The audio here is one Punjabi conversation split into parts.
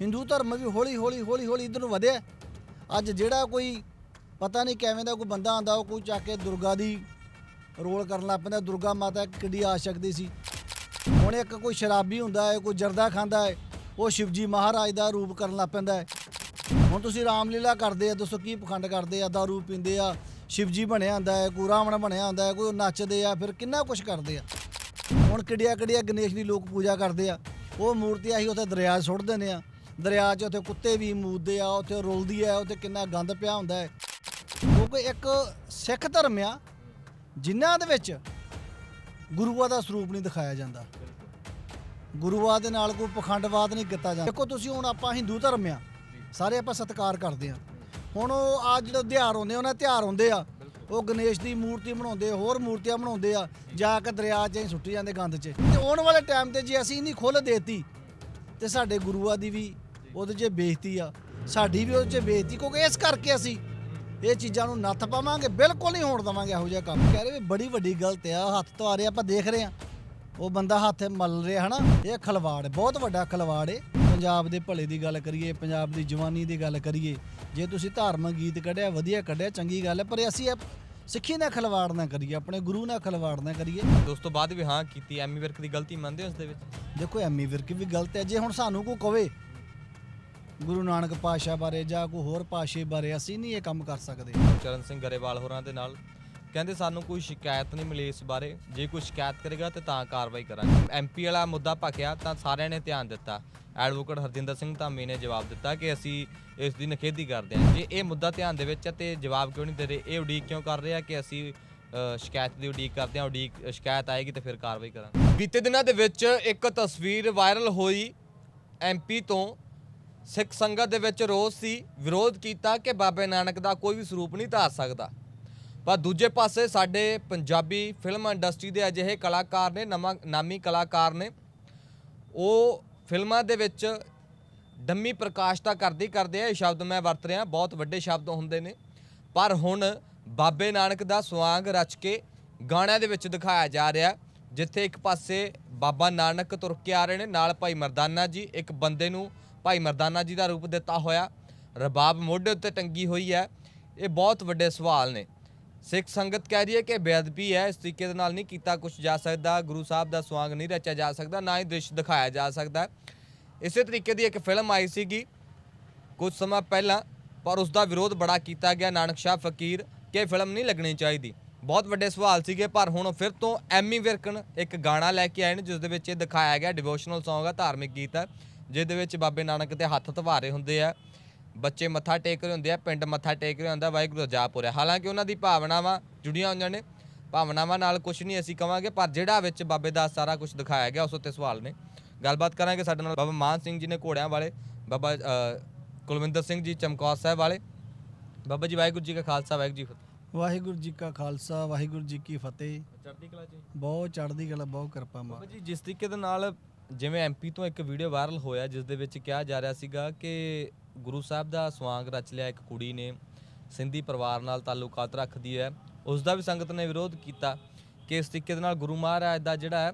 ਹਿੰਦੂ ਧਰਮ ਵੀ ਹੌਲੀ ਹੌਲੀ ਹੌਲੀ ਹੌਲੀ ਇਧਰ ਨੂੰ ਵਧਿਆ। ਅੱਜ ਜਿਹੜਾ ਕੋਈ ਪਤਾ ਨਹੀਂ ਕਿਵੇਂ ਦਾ ਕੋਈ ਬੰਦਾ ਆਂਦਾ ਉਹ ਕੋਈ ਚੱਕ ਕੇ ਦੁਰਗਾ ਦੀ ਰੋਲ ਕਰਨ ਲੱਗ ਪੈਂਦਾ। ਦੁਰਗਾ ਮਾਤਾ ਕਿੱਡੀ ਆ ਸਕਦੀ ਸੀ। ਹੁਣ ਇੱਕ ਕੋਈ ਸ਼ਰਾਬੀ ਹੁੰਦਾ ਹੈ, ਕੋਈ ਜਰਦਾ ਖਾਂਦਾ ਹੈ, ਉਹ ਸ਼ਿਵਜੀ ਮਹਾਰਾਜ ਦਾ ਰੂਪ ਕਰਨ ਲੱਗ ਪੈਂਦਾ ਹੈ। ਹੁਣ ਤੁਸੀਂ ਰਾਮਲੀਲਾ ਕਰਦੇ ਆ, ਦੱਸੋ ਕੀ ਪਖੰਡ ਕਰਦੇ ਆ? ਦਾਰੂ ਪੀਂਦੇ ਆ, ਸ਼ਿਵਜੀ ਬਣਿਆ ਹੁੰਦਾ ਹੈ, ਕੋਈ ਰਾਵਣ ਬਣਿਆ ਹੁੰਦਾ ਹੈ, ਕੋਈ ਨੱਚਦੇ ਆ, ਫਿਰ ਕਿੰਨਾ ਕੁਝ ਕਰਦੇ ਆ। ਹੁਣ ਕਿੱਡੀਆਂ ਕਿੱਡੀਆਂ ਗਣੇਸ਼ ਦੀ ਲੋਕ ਪੂਜਾ ਕਰਦੇ ਆ। ਉਹ ਮੂਰਤੀਆਂ ਹੀ ਉੱਥੇ ਦਰਿਆ ਸੁੱਟ ਦਿੰਦੇ ਆ। ਦਰਿਆ 'ਚ ਉੱਥੇ ਕੁੱਤੇ ਵੀ ਮੂਦਦੇ ਆ ਉੱਥੇ ਰੁਲਦੀ ਆ ਉੱਥੇ ਕਿੰਨਾ ਗੰਦ ਪਿਆ ਹੁੰਦਾ ਹੈ। ਕਿਉਂਕਿ ਇੱਕ ਸਿੱਖ ਧਰਮ ਆ ਜਿਨ੍ਹਾਂ ਦੇ ਵਿੱਚ ਗੁਰੂਆਂ ਦਾ ਸਰੂਪ ਨਹੀਂ ਦਿਖਾਇਆ ਜਾਂਦਾ। ਗੁਰੂਆਂ ਦੇ ਨਾਲ ਕੋਈ ਪਖੰਡਵਾਦ ਨਹੀਂ ਕੀਤਾ ਜਾਂਦਾ। ਦੇਖੋ ਤੁਸੀਂ ਹੁਣ ਆਪਾਂ ਹਿੰਦੂ ਧਰਮ ਆ ਸਾਰੇ ਆਪਾਂ ਸਤਿਕਾਰ ਕਰਦੇ ਆ। ਹੁਣ ਉਹ ਆ ਜਿਹੜੇ ਤਿਉਹਾਰ ਹੁੰਦੇ ਆ, ਉਹਨਾਂ ਦੇ ਤਿਉਹਾਰ ਹੁੰਦੇ ਆ। ਉਹ ਗਣੇਸ਼ ਦੀ ਮੂਰਤੀ ਬਣਾਉਂਦੇ ਹੋਰ ਮੂਰਤੀਆਂ ਬਣਾਉਂਦੇ ਆ ਜਾ ਕੇ ਦਰਿਆ 'ਚ ਹੀ ਸੁੱਟੀ ਜਾਂਦੇ ਗੰਦ 'ਚ। ਤੇ ਆਉਣ ਵਾਲੇ ਟਾਈਮ ਤੇ ਜੇ ਅਸੀਂ ਨਹੀਂ ਖੁੱਲ੍ਹ ਦੇਤੀ ਤੇ ਸਾਡੇ ਗੁਰੂਆਂ ਦੀ ਵੀ ਉਹਦੇ 'ਚ ਬੇਇੱਜ਼ਤੀ ਆ। ਸਾਡੀ ਵੀ ਉਹਦੇ 'ਚ ਬੇਇੱਜ਼ਤੀ ਕਿਉਂਕਿ ਇਸ ਕਰਕੇ ਅਸੀਂ ਇਹ ਚੀਜ਼ਾਂ ਨੂੰ ਨੱਥ ਪਾਵਾਂਗੇ ਬਿਲਕੁਲ ਨਹੀਂ ਹੋਣ ਦਵਾਂਗੇ ਇਹੋ ਜਿਹਾ ਕੰਮ। ਕਹਿ ਰਹੇ ਵੀ ਬੜੀ ਵੱਡੀ ਗਲਤ ਆ ਹੱਥ ਤੋਂ ਆ ਰਿਹਾ ਆਪਾਂ ਦੇਖ ਰਹੇ ਆ। ਉਹ ਬੰਦਾ ਹੱਥ ਮਲ ਰਿਹਾ ਹਨਾ ਇਹ ਖਲਵਾੜ ਹੈ ਬਹੁਤ ਵੱਡਾ ਖਲਵਾੜ ਹੈ। ਪੰਜਾਬ ਦੇ ਭਲੇ ਦੀ ਗੱਲ ਕਰੀਏ ਪੰਜਾਬ ਦੀ ਜਵਾਨੀ ਦੀ ਗੱਲ ਕਰੀਏ ਜੇ ਤੁਸੀਂ ਧਾਰਮਿਕ ਗੀਤ ਕੱਢਿਆ ਵਧੀਆ ਕੱਢਿਆ ਚੰਗੀ ਗੱਲ ਹੈ ਪਰ ਅਸੀਂ ਇਹ ਸਿੱਖੀ ਨਾਲ ਖਲਵਾੜ ਨਾ ਕਰੀਏ ਆਪਣੇ ਗੁਰੂ ਨਾਲ ਖਲਵਾੜ ਨਾ ਕਰੀਏ। ਉਸ ਤੋਂ ਬਾਅਦ ਵੀ ਹਾਂ ਕੀਤੀ ਐਮੀ ਵਿਰਕ ਦੀ ਗਲਤੀ ਮੰਨਦੇ ਹੋ ਉਸ ਦੇ ਵਿੱਚ? ਦੇਖੋ ਐਮੀ ਵਿਰਕ ਵੀ ਗਲਤ ਹੈ ਜੇ ਹੁਣ ਸਾਨੂੰ ਕੋਈ ਕਵੇ ਗੁਰੂ ਨਾਨਕ ਪਾਤਸ਼ਾਹ ਬਾਰੇ ਜਾਂ ਕੋਈ ਹੋਰ ਪਾਸ਼ੇ ਬਾਰੇ ਅਸੀਂ ਨਹੀਂ ਇਹ ਕੰਮ ਕਰ ਸਕਦੇ। ਚਰਨ ਸਿੰਘ ਗਰੇਵਾਲ ਹੋਰਾਂ ਦੇ ਨਾਲ ਕਹਿੰਦੇ ਸਾਨੂੰ ਕੋਈ ਸ਼ਿਕਾਇਤ ਨਹੀਂ ਮਿਲੀ ਇਸ ਬਾਰੇ। ਜੇ ਕੋਈ ਸ਼ਿਕਾਇਤ ਕਰੇਗਾ ਤੇ ਤਾਂ ਕਾਰਵਾਈ ਕਰਾਂਗੇ। ਐਮਪੀ ਵਾਲਾ ਮੁੱਦਾ ਭਖਿਆ ਤਾਂ ਸਾਰਿਆਂ ਨੇ ਧਿਆਨ ਦਿੱਤਾ। ਐਡਵੋਕੇਟ ਹਰਜਿੰਦਰ ਸਿੰਘ ਧਾਮੀ ਨੇ ਜਵਾਬ ਦਿੱਤਾ ਕਿ ਅਸੀਂ ਇਸ ਦੀ ਨਿਖੇਧੀ ਕਰਦੇ ਹਾਂ। ਜੇ ਇਹ ਮੁੱਦਾ ਧਿਆਨ ਦੇ ਵਿੱਚ ਹੈ ਤੇ ਜਵਾਬ ਕਿਉਂ ਨਹੀਂ ਦੇ ਰਹੇ? ਇਹ ਉਡੀਕ ਕਿਉਂ ਕਰ ਰਹੇ ਆ ਕਿ ਅਸੀਂ ਸ਼ਿਕਾਇਤ ਦੀ ਉਡੀਕ ਕਰਦੇ ਹਾਂ, ਉਡੀਕ, ਸ਼ਿਕਾਇਤ ਆਏਗੀ ਤੇ ਫਿਰ ਕਾਰਵਾਈ ਕਰਾਂਗੇ। ਬੀਤੇ ਦਿਨਾਂ ਦੇ ਵਿੱਚ ਇੱਕ ਤਸਵੀਰ ਵਾਇਰਲ ਹੋਈ ਐਮਪੀ ਤੋਂ। ਸਿੱਖ ਸੰਗਤ ਦੇ ਵਿੱਚ ਰੋਸ ਸੀ, ਵਿਰੋਧ ਕੀਤਾ ਕਿ ਬਾਬੇ ਨਾਨਕ ਦਾ ਕੋਈ ਵੀ ਸਰੂਪ ਨਹੀਂ ਧਾਰ ਸਕਦਾ। ਪਰ ਦੂਜੇ ਪਾਸੇ ਸਾਡੇ ਪੰਜਾਬੀ ਫਿਲਮ ਇੰਡਸਟਰੀ ਦੇ ਅਜਿਹੇ ਕਲਾਕਾਰ ਨੇ, ਨਵਾਂ, ਨਾਮੀ ਕਲਾਕਾਰ ਨੇ, ਉਹ ਫਿਲਮਾਂ ਦੇ ਵਿੱਚ ਡੰਮੀ ਪ੍ਰਕਾਸ਼ਤਾ ਕਰਦੀ ਕਰਦੇ ਆ। ਇਹ ਸ਼ਬਦ ਮੈਂ ਵਰਤ ਰਿਹਾ, ਬਹੁਤ ਵੱਡੇ ਸ਼ਬਦ ਹੁੰਦੇ ਨੇ। ਪਰ ਹੁਣ ਬਾਬੇ ਨਾਨਕ ਦਾ ਸਵਾਂਗ ਰਚ ਕੇ ਗਾਣਿਆਂ ਦੇ ਵਿੱਚ ਦਿਖਾਇਆ ਜਾ ਰਿਹਾ। ਜਿੱਥੇ ਇੱਕ ਪਾਸੇ ਬਾਬਾ ਨਾਨਕ ਤੁਰ ਕੇ ਆ ਰਹੇ ਨੇ, ਨਾਲ ਭਾਈ ਮਰਦਾਨਾ ਜੀ, ਇੱਕ ਬੰਦੇ ਨੂੰ ਭਾਈ ਮਰਦਾਨਾ ਜੀ ਦਾ ਰੂਪ ਦਿੱਤਾ ਹੋਇਆ, ਰਬਾਬ ਮੋਢੇ ਉੱਤੇ ਟੰਗੀ ਹੋਈ ਹੈ, ਇਹ ਬਹੁਤ ਵੱਡੇ ਸਵਾਲ ਨੇ। ਸਿੱਖ ਸੰਗਤ ਕਹਿ ਰਹੀ ਹੈ ਕਿ ਬੇਅਦਬੀ ਹੈ, ਇਸ ਤਰੀਕੇ ਦੇ ਨਾਲ ਨਹੀਂ ਕੀਤਾ ਕੁਝ ਜਾ ਸਕਦਾ, ਗੁਰੂ ਸਾਹਿਬ ਦਾ ਸਵਾਂਗ ਨਹੀਂ ਰਚਿਆ ਜਾ ਸਕਦਾ, ਨਾ ਹੀ ਦ੍ਰਿਸ਼ ਦਿਖਾਇਆ ਜਾ ਸਕਦਾ। ਇਸੇ ਤਰੀਕੇ ਦੀ ਇੱਕ ਫਿਲਮ ਆਈ ਸੀਗੀ ਕੁਝ ਸਮਾਂ ਪਹਿਲਾਂ, ਪਰ ਉਸ ਦਾ ਵਿਰੋਧ ਬੜਾ ਕੀਤਾ ਗਿਆ। ਨਾਨਕ ਸ਼ਾਹ ਫਕੀਰ, ਕਿ ਇਹ ਫਿਲਮ ਨਹੀਂ ਲੱਗਣੀ ਚਾਹੀਦੀ। ਬਹੁਤ ਵੱਡੇ ਸਵਾਲ ਸੀਗੇ, ਪਰ ਹੁਣ ਫਿਰ ਤੋਂ ਐਮੀ ਵਿਰਕਨ ਇੱਕ ਗਾਣਾ ਲੈ ਕੇ ਆਏ ਨੇ, ਜਿਸ ਦੇ ਵਿੱਚ ਇਹ ਦਿਖਾਇਆ ਗਿਆ ਡਿਵੋਸ਼ਨਲ Song ਆ, ਧਾਰਮਿਕ ਗੀਤ ਹੈ ਜਿਸ ਦੇ ਵਿੱਚ ਬਾਬੇ ਨਾਨਕ ਦੇ ਹੱਥ ਧਵਾਰੇ ਹੁੰਦੇ ਆ ਬੱਚੇ ਮੱਥਾ ਟੇਕ ਰਹੇ ਹੁੰਦੇ ਆ ਪਿੰਡ ਮੱਥਾ ਟੇਕ ਰਿਹਾ ਹੁੰਦਾ ਵਾਹਿਗੁਰੂ ਦਾ ਜਾਪ ਹੋ ਰਿਹਾ। ਹਾਲਾਂਕਿ ਉਹਨਾਂ ਦੀ ਭਾਵਨਾਵਾਂ ਜੁੜੀਆਂ ਹੋਈਆਂ ਨੇ ਭਾਵਨਾਵਾਂ ਨਾਲ ਕੁਝ ਨਹੀਂ ਅਸੀਂ ਕਵਾਂਗੇ ਪਰ ਜਿਹੜਾ ਵਿੱਚ ਬਾਬੇ ਦਾ ਸਾਰਾ ਕੁਝ ਦਿਖਾਇਆ ਗਿਆ ਉਸ ਉੱਤੇ ਸਵਾਲ ਨੇ। ਗੱਲਬਾਤ ਕਰਾਂਗੇ ਸਾਡੇ ਨਾਲ ਬਾਬਾ ਮਾਨ ਸਿੰਘ ਜੀ ਨੇ ਘੋੜਿਆਂ ਵਾਲੇ ਬਾਬਾ ਕੁਲਵਿੰਦਰ ਸਿੰਘ ਜੀ ਚਮਕੌਰ ਸਾਹਿਬ ਵਾਲੇ। ਬਾਬਾ ਜੀ ਵਾਹਿਗੁਰੂ ਜੀ ਕਾ ਖਾਲਸਾ ਵਾਹਿਗੁਰੂ ਜੀ ਫਤਿਹ। ਵਾਹਿਗੁਰੂ ਜੀ ਕਾ ਖਾਲਸਾ ਵਾਹਿਗੁਰੂ ਜੀ ਕੀ ਫਤਿਹ। ਚੜ੍ਹਦੀ ਕਲਾ ਜੀ ਬਹੁਤ ਚੜ੍ਹਦੀ ਕਲਾ ਬਹੁਤ ਕਿਰਪਾ ਮਾ। ਬਾਬਾ ਜੀ ਜਿਸ ਤਰੀਕੇ ਦੇ ਨਾਲ ਜਿਵੇਂ ਐਮਪੀ ਤੋਂ ਇੱਕ ਵੀਡੀਓ ਵਾਇਰਲ ਹੋਇਆ, ਜਿਸ ਦੇ ਵਿੱਚ ਕਿਹਾ ਜਾ ਰਿਹਾ ਸੀਗਾ ਕਿ ਗੁਰੂ ਸਾਹਿਬ ਦਾ ਸਵਾਂਗ ਰਚ ਲਿਆ ਇੱਕ ਕੁੜੀ ਨੇ, ਸਿੰਧੀ ਪਰਿਵਾਰ ਨਾਲ ਤਾਲੁਕਾਤ ਰੱਖਦੀ ਹੈ। ਉਸ ਦਾ ਵੀ ਸੰਗਤ ਨੇ ਵਿਰੋਧ ਕੀਤਾ ਕਿ ਇਸ ਤਰੀਕੇ ਦੇ ਨਾਲ ਗੁਰੂ ਮਹਾਰਾਜ ਦਾ ਜਿਹੜਾ ਹੈ,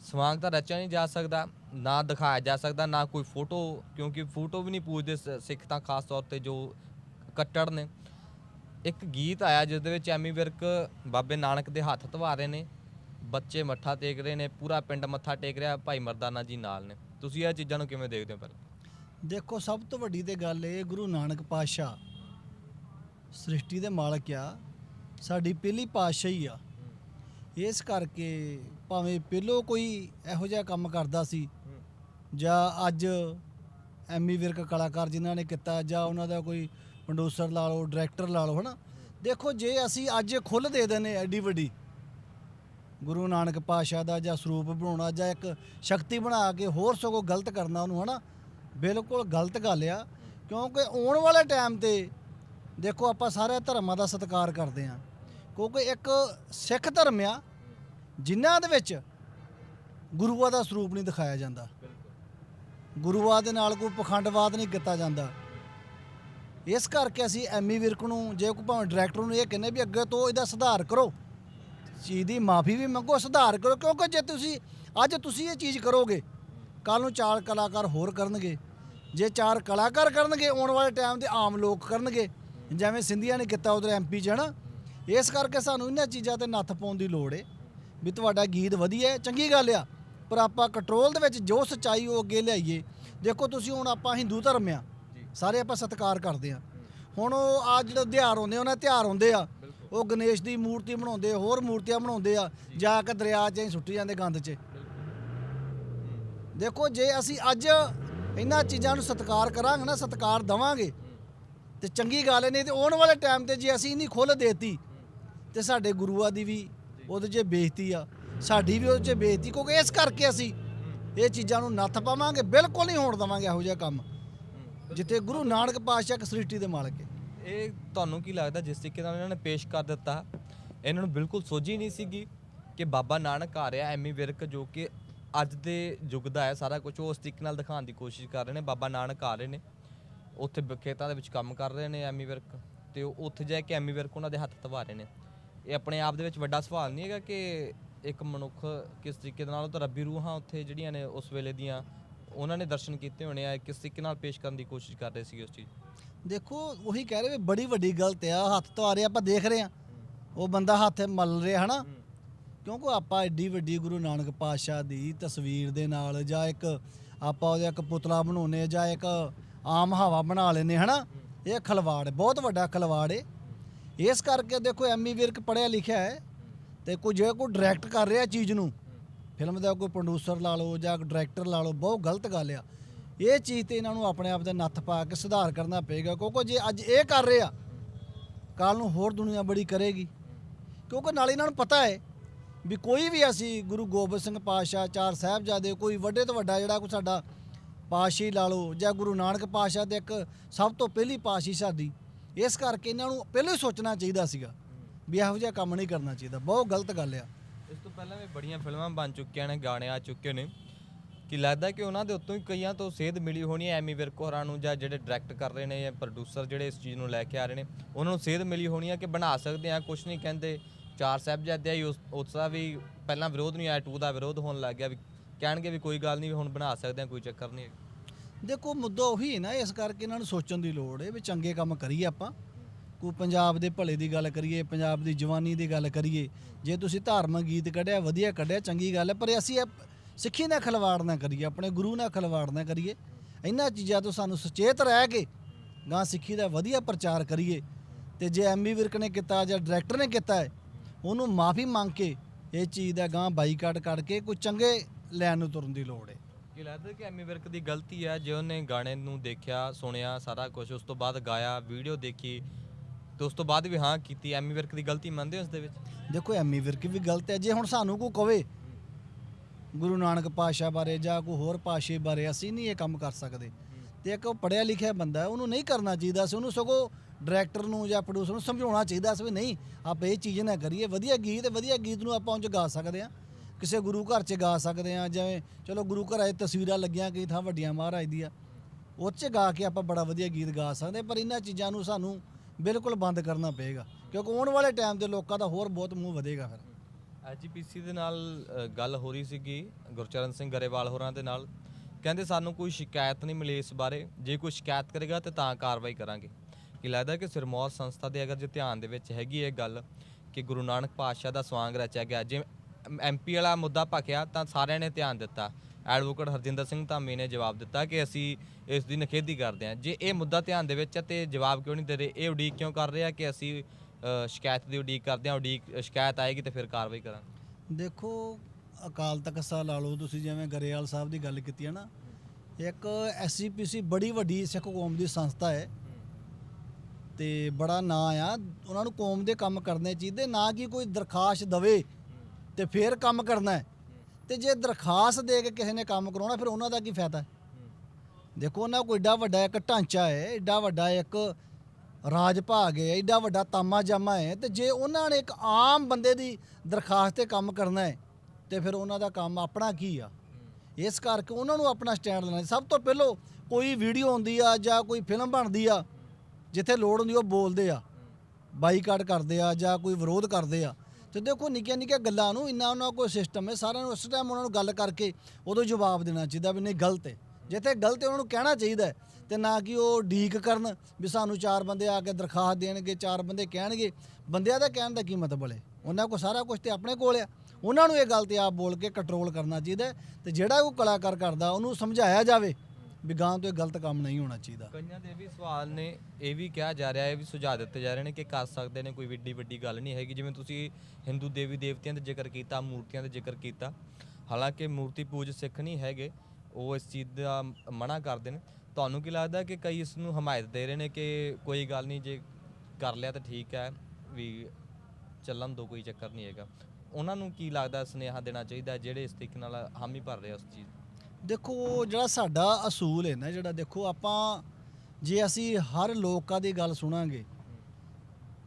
ਸਵਾਂਗ ਤਾਂ ਰਚਿਆ ਨਹੀਂ ਜਾ ਸਕਦਾ, ਨਾ ਦਿਖਾਇਆ ਜਾ ਸਕਦਾ, ਨਾ ਕੋਈ ਫੋਟੋ ਕਿਉਂਕਿ ਫੋਟੋ ਵੀ ਨਹੀਂ ਪੂਜਦੇ ਸ- ਸਿੱਖ ਤਾਂ ਖਾਸ ਤੌਰ ਤੇ ਜੋ ਕੱਟੜ ਨੇ। ਇੱਕ ਗੀਤ ਆਇਆ, ਜਿਸ ਦੇ ਵਿੱਚ ਐਮੀ ਵਿਰਕ ਬਾਬੇ ਨਾਨਕ ਦੇ ਹੱਥ ਧਵਾਰੇ ਨੇ। ਬੱਚੇ ਮੱਥਾ ਟੇਕ ਰਹੇ ਨੇ, ਪੂਰਾ ਪਿੰਡ ਮੱਥਾ ਟੇਕ ਰਿਹਾ, ਭਾਈ ਮਰਦਾਨਾ ਜੀ ਨਾਲ ਨੇ। ਤੁਸੀਂ ਇਹ ਚੀਜ਼ਾਂ ਨੂੰ ਕਿਵੇਂ ਦੇਖਦੇ ਹੋ ਪਹਿਲਾਂ ਦੇਖੋ, ਸਭ ਤੋਂ ਵੱਡੀ ਤੇ ਗੱਲ ਇਹ, ਗੁਰੂ ਨਾਨਕ ਪਾਤਸ਼ਾਹ ਸ੍ਰਿਸ਼ਟੀ ਦੇ ਮਾਲਕ ਆ। ਸਾਡੀ ਪਹਿਲੀ ਪਾਤਸ਼ਾਹੀ ਆ। ਇਸ ਕਰਕੇ ਭਾਵੇਂ ਪਹਿਲੋਂ ਕੋਈ ਇਹੋ ਜਿਹਾ ਕੰਮ ਕਰਦਾ ਸੀ, ਜਾਂ ਅੱਜ ਐਮੀ ਵਿਰਕ ਕਲਾਕਾਰ ਜਿਨ੍ਹਾਂ ਨੇ ਕੀਤਾ, ਜਾਂ ਉਹਨਾਂ ਦਾ ਕੋਈ ਪ੍ਰੋਡਿਊਸਰ ਲਾ ਲਓ ਡਾਇਰੈਕਟਰ ਲਾ ਲਓ, ਹਨਾ। ਦੇਖੋ, ਜੇ ਅਸੀਂ ਅੱਜ ਖੁੱਲ ਦੇ ਦਿੰਨੇ ਐਡੀ ਵੱਡੀ ਗੁਰੂ ਨਾਨਕ ਪਾਤਸ਼ਾਹ ਦਾ ਜਾਂ ਸਰੂਪ ਬਣਾਉਣਾ ਜਾਂ ਇੱਕ ਸ਼ਕਤੀ ਬਣਾ ਕੇ ਹੋਰ ਸਗੋਂ ਗਲਤ ਕਰਨਾ ਉਹਨੂੰ, ਹਨਾ? ਬਿਲਕੁਲ ਗਲਤ ਗੱਲ ਆ, ਕਿਉਂਕਿ ਆਉਣ ਵਾਲੇ ਟਾਈਮ ਤੇ ਦੇਖੋ ਆਪਾਂ ਸਾਰੇ ਧਰਮਾਂ ਦਾ ਸਤਿਕਾਰ ਕਰਦੇ ਆ ਕਿਉਂਕਿ ਇੱਕ ਸਿੱਖ ਧਰਮ ਆ, ਜਿਨ੍ਹਾਂ ਦੇ ਵਿੱਚ ਗੁਰੂਆਂ ਦਾ ਸਰੂਪ ਨਹੀਂ ਦਿਖਾਇਆ ਜਾਂਦਾ। ਗੁਰੂਆਂ ਦੇ ਨਾਲ ਕੋਈ ਪਖੰਡਵਾਦ ਨਹੀਂ ਕੀਤਾ ਜਾਂਦਾ। ਇਸ ਕਰਕੇ ਅਸੀਂ ਐਮੀ ਵਿਰਕ ਨੂੰ, ਜੇ ਕੋਈ ਭਾਵੇਂ ਡਾਇਰੈਕਟਰ ਨੂੰ ਇਹ ਕਹਿੰਦੇ ਵੀ ਅੱਗੇ ਤੋਂ ਇਹਦਾ ਸੁਧਾਰ ਕਰੋ ਚੀਜ਼ ਦੀ ਮਾਫੀ ਵੀ ਮੰਗੋ ਸੁਧਾਰ ਕਰੋ ਕਿਉਂਕਿ ਜੇ ਤੁਸੀਂ ਅੱਜ ਤੁਸੀਂ ਇਹ ਚੀਜ਼ ਕਰੋਗੇ ਕੱਲ ਨੂੰ ਚਾਰ ਕਲਾਕਾਰ ਹੋਰ ਕਰਨਗੇ। ਜੇ ਚਾਰ ਕਲਾਕਾਰ ਕਰਨਗੇ ਆਉਣ ਵਾਲੇ ਟਾਈਮ ਤੇ ਆਮ ਲੋਕ ਕਰਨਗੇ। ਜਿਵੇਂ ਸਿੰਧੀਆਂ ਨੇ ਕੀਤਾ ਉਧਰ ਐਮਪੀ ਚ ਹਨਾ ਇਸ ਕਰਕੇ ਸਾਨੂੰ ਇਹਨਾਂ ਚੀਜ਼ਾਂ ਤੇ ਨੱਥ ਪਾਉਣ ਦੀ ਲੋੜ ਏ। ਵੀ ਤੁਹਾਡਾ ਗੀਤ ਵਧੀਆ ਹੈ ਚੰਗੀ ਗੱਲ ਆ। ਪਰ ਆਪਾਂ ਕੰਟਰੋਲ ਦੇ ਵਿੱਚ ਜੋ ਸਚਾਈ ਉਹ ਅੱਗੇ ਲਿਆਈਏ। ਦੇਖੋ ਤੁਸੀਂ ਹੁਣ ਆਪਾਂ ਹਿੰਦੂ ਧਰਮ ਆ। ਸਾਰੇ ਆਪਾਂ ਸਤਿਕਾਰ ਕਰਦੇ ਆ। ਹੁਣ ਉਹ ਆ ਜਿਹੜੇ ਤਿਉਹਾਰ ਹੁੰਦੇ ਉਹਨਾਂ ਤਿਉਹਾਰ ਹੁੰਦੇ ਆ। ਉਹ ਗਣੇਸ਼ ਦੀ ਮੂਰਤੀ ਬਣਾਉਂਦੇ ਹੋਰ ਮੂਰਤੀਆਂ ਬਣਾਉਂਦੇ ਆ ਜਾ ਕੇ ਦਰਿਆ 'ਚ ਹੀ ਸੁੱਟੀ ਜਾਂਦੇ ਗੰਦ 'ਚ। ਦੇਖੋ ਜੇ ਅਸੀਂ ਅੱਜ ਇਹਨਾਂ ਚੀਜ਼ਾਂ ਨੂੰ ਸਤਿਕਾਰ ਕਰਾਂਗੇ ਨਾ ਸਤਿਕਾਰ ਦਵਾਂਗੇ ਤੇ ਚੰਗੀ ਗੱਲ ਹੈ, ਨਹੀਂ ਤੇ ਆਉਣ ਵਾਲੇ ਟਾਈਮ ਤੇ ਜੇ ਅਸੀਂ ਨਹੀਂ ਖੁੱਲ੍ਹ ਦੇਤੀ ਤੇ ਸਾਡੇ ਗੁਰੂਆਂ ਦੀ ਵੀ ਉਹਦੇ 'ਚ ਬੇਇੱਜ਼ਤੀ ਆ ਸਾਡੀ ਵੀ ਉਹਦੇ 'ਚ ਬੇਇੱਜ਼ਤੀ ਕਿਉਂਕਿ ਇਸ ਕਰਕੇ ਅਸੀਂ ਇਹ ਚੀਜ਼ਾਂ ਨੂੰ ਨੱਥ ਪਾਵਾਂਗੇ ਬਿਲਕੁਲ ਨਹੀਂ ਹੋਣ ਦਵਾਂਗੇ ਇਹੋ ਜਿਹਾ ਕੰਮ ਜਿੱਥੇ ਗੁਰੂ ਨਾਨਕ ਪਾਤਸ਼ਾਹ ਇੱਕ ਸ੍ਰਿਸ਼ਟੀ ਦੇ ਮਾਲਕ ਹੈ। ਇਹ ਤੁਹਾਨੂੰ ਕੀ ਲੱਗਦਾ, ਜਿਸ ਤਰੀਕੇ ਨਾਲ ਇਹਨਾਂ ਨੇ ਪੇਸ਼ ਕਰ ਦਿੱਤਾ, ਇਹਨਾਂ ਨੂੰ ਬਿਲਕੁਲ ਸੋਝੀ ਨਹੀਂ ਸੀਗੀ ਕਿ ਬਾਬਾ ਨਾਨਕ ਆ ਰਿਹਾ, ਐਮੀ ਵਿਰਕ ਜੋ ਕਿ ਅੱਜ ਦੇ ਯੁੱਗ ਦਾ ਹੈ, ਸਾਰਾ ਕੁਝ ਉਸ ਤਰੀਕੇ ਨਾਲ ਦਿਖਾਉਣ ਦੀ ਕੋਸ਼ਿਸ਼ ਕਰ ਰਹੇ ਨੇ, ਬਾਬਾ ਨਾਨਕ ਆ ਰਹੇ ਨੇ, ਉੱਥੇ ਖੇਤਾਂ ਦੇ ਵਿੱਚ ਕੰਮ ਕਰ ਰਹੇ ਨੇ ਐਮੀ ਵਿਰਕ, ਤੇ ਉਹ ਉੱਥੇ ਜਾ ਕੇ ਐਮੀ ਵਿਰਕ ਉਹਨਾਂ ਦੇ ਹੱਥ ਧਵਾ ਰਹੇ ਨੇ। ਇਹ ਆਪਣੇ ਆਪ ਦੇ ਵਿੱਚ ਵੱਡਾ ਸਵਾਲ ਨਹੀਂ ਹੈਗਾ ਕਿ ਇੱਕ ਮਨੁੱਖ ਕਿਸ ਤਰੀਕੇ ਦੇ ਨਾਲ ਉਹ ਤਾਂ ਰੱਬੀ ਰੂਹਾਂ ਉੱਥੇ ਜਿਹੜੀਆਂ ਨੇ ਉਸ ਵੇਲੇ ਦੀਆਂ, ਉਹਨਾਂ ਨੇ ਦਰਸ਼ਨ ਕੀਤੇ ਹੋਣੇ ਆ ਕਿਸ ਤਰੀਕੇ ਨਾਲ ਪੇਸ਼ ਕਰਨ ਦੀ ਕੋਸ਼ਿਸ਼ ਕਰ ਰਹੇ ਸੀ ਉਸ ਚੀਜ਼? ਦੇਖੋ ਉਹੀ ਕਹਿ ਰਹੇ ਵੀ ਬੜੀ ਵੱਡੀ ਗਲਤ ਆ ਹੱਥ ਤੋਂ ਆ ਰਿਹਾ ਆਪਾਂ ਦੇਖ ਰਹੇ ਆ। ਉਹ ਬੰਦਾ ਹੱਥ ਮਲ ਰਿਹਾ ਹਨਾ? ਕਿਉਂਕਿ ਆਪਾਂ ਐਡੀ ਵੱਡੀ ਗੁਰੂ ਨਾਨਕ ਪਾਤਸ਼ਾਹ ਦੀ ਤਸਵੀਰ ਦੇ ਨਾਲ ਜਾਂ ਇੱਕ ਆਪਾਂ ਉਹਦਾ ਇੱਕ ਪੁਤਲਾ ਬਣਾਉਨੇ ਜਾਂ ਇੱਕ ਆਮ ਹਵਾ ਬਣਾ ਲੈਨੇ ਹਨਾ? ਇਹ ਖਲਵਾੜ ਹੈ ਬਹੁਤ ਵੱਡਾ ਖਲਵਾੜ ਹੈ। ਇਸ ਕਰਕੇ ਦੇਖੋ ਐਮੀ ਵਿਰਕ ਪੜਿਆ ਲਿਖਿਆ ਹੈ ਤੇ ਕੋਈ ਜੇ ਕੋਈ ਡਾਇਰੈਕਟ ਕਰ ਰਿਹਾ ਚੀਜ਼ ਨੂੰ। ਫਿਲਮ ਦਾ ਕੋਈ ਪ੍ਰੋਡਿਊਸਰ ਲਾ ਲਓ ਜਾਂ ਡਾਇਰੈਕਟਰ ਲਾ ਲਓ ਬਹੁਤ ਗਲਤ ਗੱਲ ਆ। ਇਹ ਚੀਜ਼ ਤੇ ਇਹਨਾਂ ਨੂੰ ਆਪਣੇ ਆਪ ਦਾ ਨੱਥ ਪਾ ਕੇ ਸੁਧਾਰ ਕਰਨਾ ਪਏਗਾ। ਕਿਉਂਕਿ ਜੇ ਅੱਜ ਇਹ ਕਰ ਰਹੇ ਆ ਕੱਲ ਨੂੰ ਹੋਰ ਦੁਨੀਆ ਬੜੀ ਕਰੇਗੀ। ਕਿਉਂਕਿ ਨਾਲ ਇਹਨਾਂ ਨੂੰ ਪਤਾ ਹੈ ਵੀ ਕੋਈ ਵੀ ਅਸੀਂ ਗੁਰੂ ਗੋਬਿੰਦ ਸਿੰਘ ਪਾਤਸ਼ਾਹ, ਚਾਰ ਸਾਹਿਬਜ਼ਾਦੇ, ਕੋਈ ਵੱਡੇ ਤੋਂ ਵੱਡਾ ਜਿਹੜਾ ਕੋਈ ਸਾਡਾ ਪਾਤਸ਼ਾਹੀ ਲਾ ਲਓ ਜਾਂ ਗੁਰੂ ਨਾਨਕ ਪਾਤਸ਼ਾਹ ਦੇ ਇੱਕ ਸਭ ਤੋਂ ਪਹਿਲੀ ਪਾਸ਼ੀ ਸਾਡੀ, ਇਸ ਕਰਕੇ ਇਹਨਾਂ ਨੂੰ ਪਹਿਲਾਂ ਹੀ ਸੋਚਣਾ ਚਾਹੀਦਾ ਸੀਗਾ ਵੀ ਇਹੋ ਜਿਹਾ ਕੰਮ ਨਹੀਂ ਕਰਨਾ ਚਾਹੀਦਾ। ਬਹੁਤ ਗਲਤ ਗੱਲ ਆ। ਇਸ ਤੋਂ ਪਹਿਲਾਂ ਵੀ ਬੜੀਆਂ ਫਿਲਮਾਂ ਬਣ ਚੁੱਕੀਆਂ ਨੇ, ਗਾਣੇ ਆ ਚੁੱਕੇ ਨੇ। ਕਿ ਲੱਗਦਾ ਕਿ ਉਹਨਾਂ ਦੇ ਉੱਤੋਂ ਹੀ ਕਈਆਂ ਤੋਂ ਸੇਧ ਮਿਲੀ ਹੋਣੀ ਹੈ, ਐਮੀ ਵਿਰਕ ਹੋਰਾਂ ਨੂੰ ਜਾਂ ਜਿਹੜੇ ਡਾਇਰੈਕਟ ਕਰ ਰਹੇ ਨੇ ਜਾਂ ਪ੍ਰੋਡਿਊਸਰ ਜਿਹੜੇ ਇਸ ਚੀਜ਼ ਨੂੰ ਲੈ ਕੇ ਆ ਰਹੇ ਨੇ, ਉਹਨਾਂ ਨੂੰ ਸੇਧ ਮਿਲੀ ਹੋਣੀ ਹੈ ਕਿ ਬਣਾ ਸਕਦੇ ਆ ਕੁਝ ਨਹੀਂ ਕਹਿੰਦੇ। ਚਾਰ ਸਾਹਿਬਜ਼ਾਦੇ ਆਈ ਉਸ ਉਸ ਦਾ ਵੀ ਪਹਿਲਾਂ ਵਿਰੋਧ ਨਹੀਂ ਆਇਆ ਟੂ ਦਾ ਵਿਰੋਧ ਹੋਣ ਲੱਗ ਗਿਆ ਵੀ ਕਹਿਣਗੇ ਵੀ ਕੋਈ ਗੱਲ ਨਹੀਂ, ਵੀ ਹੁਣ ਬਣਾ ਸਕਦੇ ਆ ਕੋਈ ਚੱਕਰ ਨਹੀਂ ਦੇਖੋ, ਮੁੱਦਾ ਉਹੀ ਹੈ ਨਾ, ਇਸ ਕਰਕੇ ਇਹਨਾਂ ਨੂੰ ਸੋਚਣ ਦੀ ਲੋੜ ਹੈ ਵੀ ਚੰਗੇ ਕੰਮ ਕਰੀਏ ਆਪਾਂ। ਕੋਈ ਪੰਜਾਬ ਦੇ ਭਲੇ ਦੀ ਗੱਲ ਕਰੀਏ, ਪੰਜਾਬ ਦੀ ਜਵਾਨੀ ਦੀ ਗੱਲ ਕਰੀਏ। ਜੇ ਤੁਸੀਂ ਧਾਰਮਿਕ ਗੀਤ ਕੱਢਿਆ, ਵਧੀਆ ਕੱਢਿਆ, ਚੰਗੀ ਗੱਲ ਹੈ, ਪਰ ਅਸੀਂ ਇਹ ਸਿੱਖੀ ਨਾਲ ਖਿਲਵਾੜ ਨਾ ਕਰੀਏ ਆਪਣੇ ਗੁਰੂ ਨਾਲ ਖਿਲਵਾੜ ਨਾ ਕਰੀਏ। ਇਹਨਾਂ ਚੀਜ਼ਾਂ ਤੋਂ ਸਾਨੂੰ ਸੁਚੇਤ ਰਹਿ ਕੇ ਗਾਂ ਸਿੱਖੀ ਦਾ ਵਧੀਆ ਪ੍ਰਚਾਰ ਕਰੀਏ। ਤੇ ਜੇ ਐਮਬੀ ਵਿਰਕ ਨੇ ਕੀਤਾ ਜਾਂ ਡਾਇਰੈਕਟਰ ਨੇ ਕੀਤਾ ਹੈ ਉਹਨੂੰ ਮਾਫੀ ਮੰਗ ਕੇ ਇਹ ਚੀਜ਼ ਦਾ ਗਾਂ ਬਾਈਕਾਟ ਕਰਕੇ ਕੋਈ ਚੰਗੇ ਲੈਣ ਨੂੰ ਤੁਰਨ ਦੀ ਲੋੜ ਹੈ। ਕੀ ਲੱਗਦਾ ਕਿ ਐਮੀ ਵਿਰਕ ਦੀ ਗਲਤੀ ਹੈ? ਜੇ ਉਹਨੇ ਗਾਣੇ ਨੂੰ ਦੇਖਿਆ ਸੁਣਿਆ ਸਾਰਾ ਕੁਝ ਉਸ ਤੋਂ ਬਾਅਦ ਗਾਇਆ ਵੀਡੀਓ ਦੇਖੀ ਤੇ ਉਸ ਤੋਂ ਬਾਅਦ ਵੀ ਹਾਂ ਕੀਤੀ ਐਮੀ ਵਿਰਕ ਦੀ ਗਲਤੀ ਮੰਨਦੇ ਹੋ ਉਸ ਦੇ ਵਿੱਚ? ਦੇਖੋ ਐਮੀ ਵਿਰਕ ਵੀ ਗਲਤ ਹੈ। ਜੇ ਹੁਣ ਸਾਨੂੰ ਕੋਈ ਕਵੇ ਗੁਰੂ ਨਾਨਕ ਪਾਤਸ਼ਾਹ ਬਾਰੇ ਜਾਂ ਕੋਈ ਹੋਰ ਪਾਸ਼ੇ ਬਾਰੇ ਅਸੀਂ ਨਹੀਂ ਇਹ ਕੰਮ ਕਰ ਸਕਦੇ। ਤੇ ਇੱਕ ਉਹ ਪੜਿਆ ਲਿਖਿਆ ਬੰਦਾ ਹੈ, ਉਹਨੂੰ ਨਹੀਂ ਕਰਨਾ ਚਾਹੀਦਾ ਸੀ ਉਹਨੂੰ ਸਗੋਂ ਡਾਇਰੈਕਟਰ ਨੂੰ ਜਾਂ ਪ੍ਰੋਡਿਊਸਰ ਨੂੰ ਸਮਝਾਉਣਾ ਚਾਹੀਦਾ ਸੀ ਵੀ ਨਹੀਂ ਆਪਾਂ ਇਹ ਚੀਜ਼ ਨਾ ਕਰੀਏ ਵਧੀਆ ਗੀਤ ਵਧੀਆ ਗੀਤ ਨੂੰ ਆਪਾਂ ਉਂਝ ਗਾ ਸਕਦੇ ਆ ਕਿਸੇ ਗੁਰੂ ਘਰ 'ਚ ਗਾ ਸਕਦੇ ਆ ਜਿਵੇਂ ਚਲੋ ਗੁਰੂ ਘਰਾਂ 'ਚ ਤਸਵੀਰਾਂ ਲੱਗੀਆਂ ਕਈ ਥਾਂ ਵੱਡੀਆਂ ਮਹਾਰਾਜ ਦੀਆਂ ਉਹ 'ਚ ਗਾ ਕੇ ਆਪਾਂ ਬੜਾ ਵਧੀਆ ਗੀਤ ਗਾ ਸਕਦੇ ਪਰ ਇਹਨਾਂ ਚੀਜ਼ਾਂ ਨੂੰ ਸਾਨੂੰ ਬਿਲਕੁਲ ਬੰਦ ਕਰਨਾ ਪਏਗਾ ਕਿਉਂਕਿ ਆਉਣ ਵਾਲੇ ਟਾਈਮ ਤੇ ਲੋਕਾਂ ਦਾ ਹੋਰ ਬਹੁਤ ਮੂੰਹ ਵਧੇਗਾ ਫਿਰ। ਐਜੀਪੀਸੀ ਦੇ ਨਾਲ ਅ, ਗੱਲ ਹੋ ਰਹੀ ਸੀਗੀ ਗੁਰਚਰਨ ਸਿੰਘ ਗਰੇਵਾਲ ਹੋਰਾਂ ਦੇ ਨਾਲ। ਕਹਿੰਦੇ ਸਾਨੂੰ ਕੋਈ ਸ਼ਿਕਾਇਤ ਨਹੀਂ ਮਿਲੀ ਇਸ ਬਾਰੇ। ਜੇ ਕੋਈ ਸ਼ਿਕਾਇਤ ਕਰੇਗਾ ਤੇ ਤਾਂ ਕਾਰਵਾਈ ਕਰਾਂਗੇ। ਕੀ ਲੱਗਦਾ ਕਿ ਸਿਰਮੌਰ ਸੰਸਥਾ ਦੇ ਅਗਰ ਜੇ ਧਿਆਨ ਦੇ ਵਿੱਚ ਹੈਗੀ ਇਹ ਗੱਲ ਕਿ ਗੁਰੂ ਨਾਨਕ ਪਾਤਸ਼ਾਹ ਦਾ ਸਵਾਂਗ ਰਚਿਆ ਗਿਆ ਜੇ ਐਮਪੀ ਵਾਲਾ ਮੁੱਦਾ ਭਖਿਆ ਤਾਂ ਸਾਰਿਆਂ ਨੇ ਧਿਆਨ ਦਿੱਤਾ। ਐਡਵੋਕੇਟ ਹਰਜਿੰਦਰ ਸਿੰਘ ਧਾਮੀ ਨੇ ਜਵਾਬ ਦਿੱਤਾ ਕਿ ਅਸੀਂ ਇਸ ਦੀ ਨਿਖੇਧੀ ਕਰਦੇ ਹਾਂ। ਜੇ ਇਹ ਮੁੱਦਾ ਧਿਆਨ ਦੇ ਵਿੱਚ ਹੈ ਤੇ ਜਵਾਬ ਕਿਉਂ ਨਹੀਂ ਦੇ ਰਹੇ? ਇਹ ਉਡੀਕ ਕਿਉਂ ਕਰ ਰਹੇ ਆ ਕਿ ਅਸੀਂ ਅ, ਸ਼ਿਕਾਇਤ ਦੀ ਉਡੀਕ ਕਰਦੇ ਹਾਂ ਉਡੀਕ ਸ਼ਿਕਾਇਤ ਆਏਗੀ ਤੇ ਫਿਰ ਕਾਰਵਾਈ ਕਰਾਂਗੇ। ਦੇਖੋ ਅਕਾਲ ਤਖਤ ਸਾਹਿਬ ਲਾ ਲਓ ਤੁਸੀਂ ਜਿਵੇਂ ਗਰੇਵਾਲ ਸਾਹਿਬ ਦੀ ਗੱਲ ਕੀਤੀ ਹੈ ਨਾ ਇੱਕ ਐਸਜੀਪੀਸੀ ਬੜੀ ਵੱਡੀ ਸਿੱਖ ਕੌਮ ਦੀ ਸੰਸਥਾ ਹੈ। ਤੇ ਬੜਾ ਨਾਂ ਆ ਉਹਨਾਂ ਨੂੰ ਕੌਮ ਦੇ ਕੰਮ ਕਰਨੇ ਚਾਹੀਦੇ ਨਾ ਕਿ ਕੋਈ ਦਰਖਾਸਤ ਦਵੇ ਤੇ ਫਿਰ ਕੰਮ ਕਰਨਾ ਹੈ। ਤੇ ਜੇ ਦਰਖਾਸਤ ਦੇ ਕੇ ਕਿਸੇ ਨੇ ਕੰਮ ਕਰਾਉਣਾ ਫਿਰ ਉਹਨਾਂ ਦਾ ਕੀ ਫਾਇਦਾ? ਹੈ ਦੇਖੋ ਉਹਨਾਂ ਕੋਲ ਏਡਾ ਵੱਡਾ ਇੱਕ ਢਾਂਚਾ ਹੈ ਏਡਾ ਵੱਡਾ ਇੱਕ ਰਾਜ ਭਾਗ ਹੈ ਏਡਾ ਵੱਡਾ ਤਾਮਾ ਜਾਮਾ ਹੈ ਤੇ ਜੇ ਉਹਨਾਂ ਨੇ ਇੱਕ ਆਮ ਬੰਦੇ ਦੀ ਦਰਖਾਸਤ ਤੇ ਕੰਮ ਕਰਨਾ ਹੈ, ਤੇ ਫਿਰ ਉਹਨਾਂ ਦਾ ਕੰਮ ਆਪਣਾ ਕੀ ਆ? ਇਸ ਕਰਕੇ ਉਹਨਾਂ ਨੂੰ ਆਪਣਾ ਸਟੈਂਡ ਲੈਣਾ ਸਭ ਤੋਂ ਪਹਿਲਾਂ ਕੋਈ ਵੀਡੀਓ ਹੁੰਦੀ ਆ ਜਾਂ ਕੋਈ ਫਿਲਮ ਬਣਦੀ ਆ, ਜਿੱਥੇ ਲੋੜ ਹੁੰਦੀ ਉਹ ਬੋਲਦੇ ਆ। ਬਾਈਕਾਟ ਕਰਦੇ ਆ ਜਾਂ ਕੋਈ ਵਿਰੋਧ ਕਰਦੇ ਆ। ਤੇ ਦੇਖੋ, ਨਿੱਕੀਆਂ ਨਿੱਕੀਆਂ ਗੱਲਾਂ ਨੂੰ ਇੰਨਾ ਉਹਨਾਂ ਕੋਲ ਸਿਸਟਮ ਹੈ, ਸਾਰਿਆਂ ਨੂੰ ਉਸ ਟਾਈਮ ਉਹਨਾਂ ਨੂੰ ਗੱਲ ਕਰਕੇ ਉਦੋਂ ਜਵਾਬ ਦੇਣਾ ਚਾਹੀਦਾ ਵੀ ਨਹੀਂ, ਗਲਤ ਹੈ। ਜਿੱਥੇ ਗਲਤ ਹੈ, ਉਹਨਾਂ ਨੂੰ ਕਹਿਣਾ ਚਾਹੀਦਾ ਹੈ ਤੇ ਨਾ ਕਿ ਉਹ ਡੀਕ ਕਰਨ ਵੀ ਸਾਨੂੰ ਚਾਰ ਬੰਦੇ ਆ ਕੇ ਦਰਖਾਸਤ ਦੇਣਗੇ, ਚਾਰ ਬੰਦੇ ਕਹਿਣਗੇ। ਬੰਦਿਆਂ ਦਾ ਕਹਿਣ ਦਾ ਕੀ ਮਤਲਬ ਹੈ? ਉਹਨਾਂ ਕੋਲ ਸਾਰਾ ਕੁਝ ਤੇ ਆਪਣੇ ਕੋਲ ਆ। ਉਹਨਾਂ ਨੂੰ ਇਹ ਗੱਲ ਤੇ ਆਪ ਬੋਲ ਕੇ ਕੰਟਰੋਲ ਕਰਨਾ ਚਾਹੀਦਾ ਹੈ ਤੇ ਜਿਹੜਾ ਉਹ ਕਲਾਕਾਰ ਕਰਦਾ, ਉਹਨੂੰ ਸਮਝਾਇਆ ਜਾਵੇ ਵੀ ਗਾਂ ਤੋਂ ਇਹ ਗਲਤ ਕੰਮ ਨਹੀਂ ਹੋਣਾ ਚਾਹੀਦਾ। ਕਈਆਂ ਦੇ ਵੀ ਸਵਾਲ ਨੇ, ਇਹ ਵੀ ਕਿਹਾ ਜਾ ਰਿਹਾ ਹੈ ਇਹ ਵੀ ਸੁਝਾਅ ਦਿੱਤੇ ਜਾ ਰਹੇ ਨੇ ਕਿ ਕਰ ਸਕਦੇ ਨੇ, ਕੋਈ ਵੱਡੀ ਵੱਡੀ ਗੱਲ ਨਹੀਂ ਹੈਗੀ। ਜਿਵੇਂ ਤੁਸੀਂ ਹਿੰਦੂ ਦੇਵੀ ਦੇਵਤਿਆਂ ਦਾ ਜ਼ਿਕਰ ਕੀਤਾ, ਮੂਰਤੀਆਂ ਦਾ ਜ਼ਿਕਰ ਕੀਤਾ, ਹਾਲਾਂਕਿ ਮੂਰਤੀ ਪੂਜ ਸਿੱਖ ਨਹੀਂ ਹੈਗੇ ਉਹ ਇਸ ਚੀਜ਼ ਦਾ ਮਨਾ ਕਰਦੇ ਨੇ। ਤੁਹਾਨੂੰ ਕੀ ਲੱਗਦਾ ਕਿ ਕਈ ਇਸ ਨੂੰ ਹਮਾਇਤ ਦੇ ਰਹੇ ਨੇ ਕਿ ਕੋਈ ਗੱਲ ਨਹੀਂ, ਜੇ ਕਰ ਲਿਆ ਤਾਂ ਠੀਕ ਹੈ ਵੀ ਚੱਲਣ ਦੋ, ਕੋਈ ਚੱਕਰ ਨਹੀਂ ਹੈਗਾ। ਉਹਨਾਂ ਨੂੰ ਕੀ ਲੱਗਦਾ, ਸੁਨੇਹਾ ਦੇਣਾ ਚਾਹੀਦਾ ਜਿਹੜੇ ਇਸ ਤਰੀਕੇ ਨਾਲ ਹਾਮੀ ਭਰ ਰਹੇ ਆ ਉਸ ਚੀਜ਼ ਦੇਖੋ ਜਿਹੜਾ ਸਾਡਾ ਅਸੂਲ ਹੈ ਨਾ, ਜਿਹੜਾ ਦੇਖੋ, ਆਪਾਂ ਜੇ ਅਸੀਂ ਹਰ ਲੋਕਾਂ ਦੀ ਗੱਲ ਸੁਣਾਂਗੇ,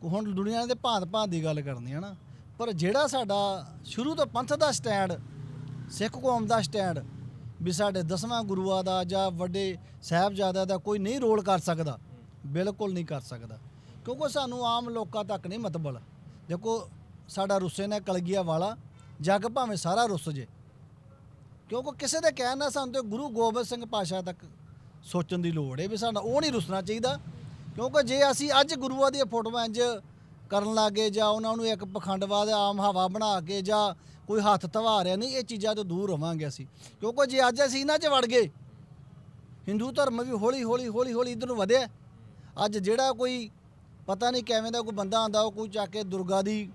ਹੁਣ ਦੁਨੀਆ ਦੇ ਭਾਂਤ ਭਾਂਤ ਦੀ ਗੱਲ ਕਰਨੀ ਹੈ ਨਾ, ਪਰ ਜਿਹੜਾ ਸਾਡਾ ਸ਼ੁਰੂ ਤੋਂ ਪੰਥ ਦਾ ਸਟੈਂਡ, ਸਿੱਖ ਕੌਮ ਦਾ ਸਟੈਂਡ ਵੀ ਸਾਡੇ ਦਸਵਾਂ ਗੁਰੂਆਂ ਦਾ ਜਾਂ ਵੱਡੇ ਸਾਹਿਬਜ਼ਾਦਿਆਂ ਦਾ ਕੋਈ ਨਹੀਂ ਰੋਲ ਕਰ ਸਕਦਾ। ਬਿਲਕੁਲ ਨਹੀਂ ਕਰ ਸਕਦਾ। ਕਿਉਂਕਿ ਸਾਨੂੰ ਆਮ ਲੋਕਾਂ ਤੱਕ ਨਹੀਂ ਮਤਬਲ। ਦੇਖੋ, ਸਾਡਾ ਰੁੱਸੇ ਨੇ ਕਲਗੀਆ ਵਾਲਾ, ਜੱਗ ਭਾਵੇਂ ਸਾਰਾ ਰੁੱਸ ਜੇ। ਕਿਉਂਕਿ ਕਿਸੇ ਦੇ ਕਹਿਣ ਨਾਲ ਸਾਨੂੰ ਤੇ ਗੁਰੂ ਗੋਬਿੰਦ ਸਿੰਘ ਪਾਸ਼ਾ ਤੱਕ ਸੋਚਣ ਦੀ ਲੋੜ ਹੈ ਵੀ ਸਾਡਾ ਉਹ ਨਹੀਂ ਰੁੱਸਣਾ ਚਾਹੀਦਾ। ਕਿਉਂਕਿ ਜੇ ਅਸੀਂ ਅੱਜ ਗੁਰੂਆਂ ਦੀਆਂ ਫੋਟੋਆਂ ਇੰਜ ਕਰਨ ਲੱਗੇ ਜਾਂ ਉਹਨਾਂ ਨੂੰ ਇੱਕ ਪਖੰਡਵਾਦ ਆਮ ਹਵਾ ਬਣਾ ਕੇ ਜਾਂ ਕੋਈ ਹੱਥ ਧਵਾ ਰਿਹਾ, ਨਹੀਂ, ਇਹ ਚੀਜ਼ਾਂ ਤੋਂ ਦੂਰ ਰਵਾਂਗੇ ਅਸੀਂ। ਕਿਉਂਕਿ ਜੇ ਅੱਜ ਅਸੀਂ ਇਹਨਾਂ 'ਚ ਵੜ ਗਏ, ਹਿੰਦੂ ਧਰਮ ਵੀ ਹੌਲੀ ਹੌਲੀ ਹੌਲੀ ਹੌਲੀ ਇਧਰ ਨੂੰ ਵਧਿਆ। ਅੱਜ ਜਿਹੜਾ ਕੋਈ ਪਤਾ ਨਹੀਂ ਕਿਵੇਂ ਦਾ ਕੋਈ ਬੰਦਾ ਆਂਦਾ ਉਹ ਕੋਈ ਚੱਕ ਕੇ ਦੁਰਗਾ ਦੀ